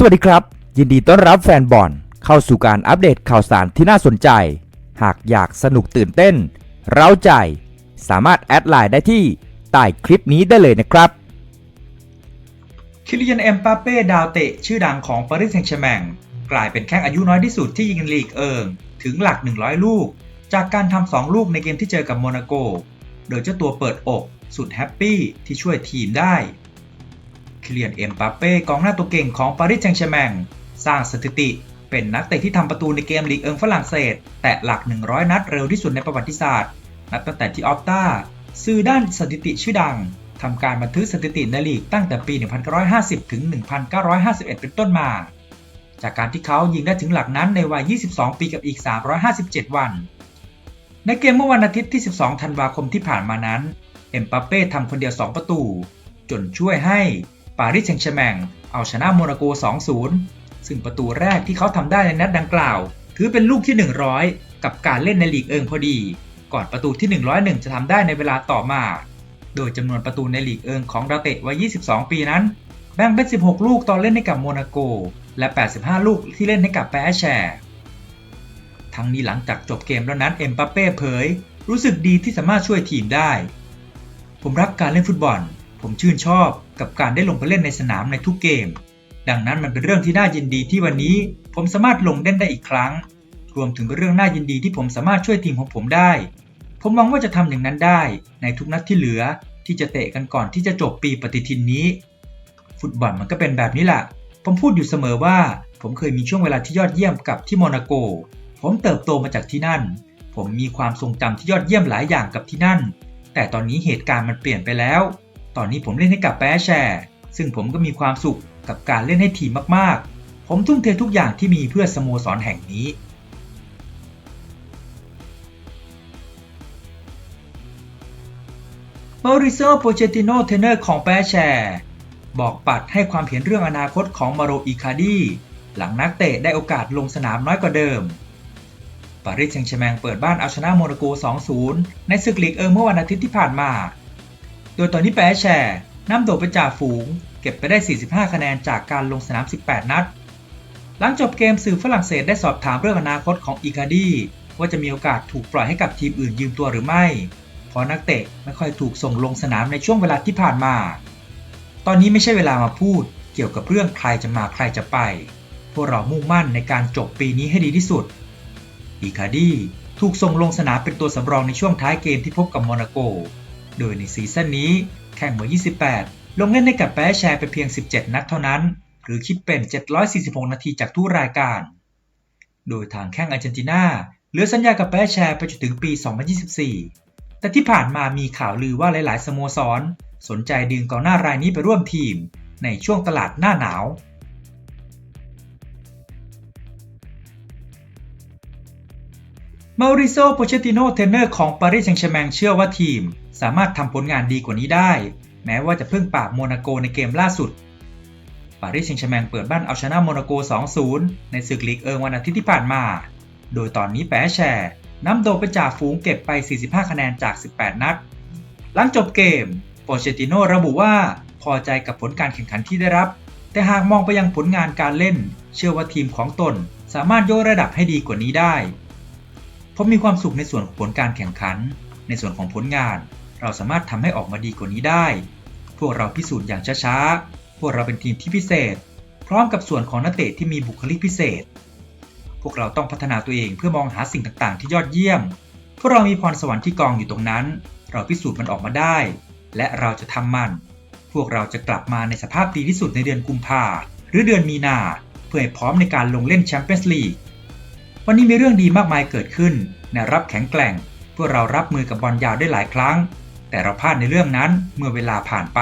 สวัสดีครับ ยินดีต้อนรับแฟนบอลเข้าสู่การอัปเดตข่าวสารที่น่าสนใจ หากอยากสนุกตื่นเต้น เร้าใจ สามารถแอดไลน์ได้ที่ใต้คลิปนี้ได้เลยนะครับ คิลิยันเอ็มปาเป้ดาวเตะชื่อดังของปารีสแซงต์แชร์แมงกลายเป็นแข้งอายุน้อยที่สุดที่ยิงลีกเอิง ถึงหลัก 100 ลูก จากการทำ2ลูกในเกมที่เจอกับโมนาโก โดยเจ้าตัวเปิดอก สุดแฮปปี้ที่ช่วยทีมได้ คิลิยันเอ็มปาเป้กองหน้าตัวเก่งของปารีสแซงต์แชร์แมงสร้างสถิติ เป็นนักเตะที่ทำประตูในเกมลีกเอิงฝรั่งเศส แตะหลัก 100 นัดเร็วที่สุดในประวัติศาสตร์ นับตั้งแต่ที่ออฟตาสื่อด้านสถิติชื่อดังทำการบันทึกสถิติในลีกตั้งแต่ปี 1950 ถึง 1951 เป็นต้นมา จากการที่เขายิงได้ถึงหลักนั้นในวัย 22 ปีกับอีก 357 วัน ในเกมเมื่อวันอาทิตย์ที่ 12 ธันวาคมที่ผ่านมานั้น เอ็มปาเป้ทำคนเดียว 2 ประตู จนช่วยให้ ปารีสแซงต์แชร์แมงเอาชนะโมนาโก 2-0 ซึ่งประตูแรกที่เขาทำได้ในนัดดังกล่าว ถือเป็นลูกที่ 100 กับการเล่นในลีกเอิงพอดี ก่อนประตูที่ 101 จะทำได้ในเวลาต่อมา โดยจำนวนประตูในลีกเอิงของดาวเตะวัย 22 ปีนั้น แบ่งเป็น 16 ลูกตอนเล่นให้กับโมนาโก และ 85 ลูกที่เล่นให้กับแปรแชร์ทั้งนี้หลังจากจบเกมแล้วนั้นเอ็มปาเป้เผย รู้สึกดีที่สามารถช่วยทีมได้ ผมรักการเล่นฟุตบอล ผมชื่นชอบกับการได้ลงไปเล่นในสนามในทุกเกม ดังนั้นมันเป็นเรื่องที่น่ายินดีที่วันนี้ ผมสามารถลงเล่นได้อีกครั้ง รวมถึงเป็นเรื่องน่ายินดีที่ผมสามารถช่วยทีมของผมได้ ผมหวังว่าจะทำอย่างนั้นได้ ในทุกนัดที่เหลือที่จะเตะกันก่อนที่จะจบปีปฏิทินนี้ ฟุตบอลมันก็เป็นแบบนี้แหละผมพูดอยู่เสมอว่า ผมเคยมีช่วงเวลาที่ยอดเยี่ยมกับที่โมนาโก ผมเติบโตมาจากที่นั่น ผมมีความทรงจำที่ยอดเยี่ยมหลายอย่างกับที่นั่น แต่ตอนนี้เหตุการณ์มันเปลี่ยนไปแล้ว ตอนนี้ผมเล่นให้กับแปแชร์ ซึ่งผมก็มีความสุขกับการเล่นให้ทีมมากๆ ผมทุ่มเททุกอย่างที่มีเพื่อสโมสรแห่งนี้มาริโซโปเชติโนเทนเนอร์ของแปแชร์บอกปัดให้ความเห็นเรื่องอนาคตของมาโรอิคาดีหลังนักเตะได้โอกาสลงสนามน้อยกว่าเดิม ปารีสแซงต์แชร์แมงเปิดบ้านเอาชนะโมนาโก 2-0 ในศึกลีกเอิงเมื่อวันอาทิตย์ที่ผ่านมา โดยตอนนี้แปแชร์นำโด่งไปจ่าฝูง เก็บไปได้ 45 คะแนนจากการลงสนาม 18 นัด หลังจบเกมสื่อฝรั่งเศสได้สอบถามเรื่องอนาคตของอิคาดีว่าจะมีโอกาสถูกปล่อยให้กับทีมอื่นยืมตัวหรือไม่ เพราะนักเตะไม่ค่อยถูกส่งลงสนามในช่วงเวลาที่ผ่านมา ตอนนี้ไม่ใช่เวลามาพูดเกี่ยวกับเรื่องใครจะมาใครจะไป พวกเรามุ่งมั่นในการจบปีนี้ให้ดีที่สุดอีคาดีถูกส่งลงสนามเป็นตัวสำรองในช่วงท้ายเกมที่พบกับโมนาโก โดยในซีซั่นนี้แข่งเมื่อ28 ลงเล่นให้กับแปแชร์ไปเพียง 17 นัดเท่านั้น หรือคิดเป็น 746 นาทีจากทุกรายการ โดยทางแข้งอาร์เจนตินาเหลือสัญญากับแปแชร์ไปจนถึงปี 2024 แต่ที่ผ่านมามีข่าวลือว่าหลาย ๆ สโมสร สนใจดึงกองหน้ารายนี้ไปร่วมทีม ในช่วงตลาดหน้าหนาว มาริโซโปเชติโนเทนเนอร์ของปารีสแซงต์แชร์แมงเชื่อว่าทีม สามารถทำผลงานดีกว่านี้ได้ แม้ว่าจะเพิ่งปราบโมนาโกในเกมล่าสุด ปารีสแซงต์แชร์แมงเปิดบ้านเอาชนะโมนาโก 2-0 ในศึกลีกเอิงวันอาทิตย์ที่ผ่านมา โดยตอนนี้แปแชร์นำโดไปจ่าฝูงเก็บไป 45 คะแนนจาก 18 นัด หลังจบเกมโปเชติโนระบุว่าพอใจกับผลการแข่งขันที่ได้รับ แต่หากมองไปยังผลงานการเล่น เชื่อว่าทีมของตนสามารถยกระดับให้ดีกว่านี้ได้ ผมมีความสุขในส่วนของผลการแข่งขัน ในส่วนของผลงาน เราสามารถทำให้ออกมาดีกว่านี้ได้ พวกเราพิสูจน์อย่างช้าๆ พวกเราเป็นทีมที่พิเศษ พร้อมกับส่วนของนักเตะที่มีบุคลิกพิเศษ พวกเราต้องพัฒนาตัวเองเพื่อมองหาสิ่งต่างๆ ที่ยอดเยี่ยม พวกเรามีพรสวรรค์ที่กองอยู่ตรงนั้น เราพิสูจน์มันออกมาได้ และเราจะทำมัน พวกเราจะกลับมาในสภาพดีที่สุดในเดือนกุมภาหรือเดือนมีนา เพื่อให้พร้อมในการลงเล่นแชมเปี้ยนส์ลีก วันนี้มีเรื่องดีมากมายเกิดขึ้นในรับแข็งแกร่ง เพื่อเรารับมือกับบอลยาวได้หลายครั้ง แต่เราพลาดในเรื่องนั้นเมื่อเวลาผ่านไป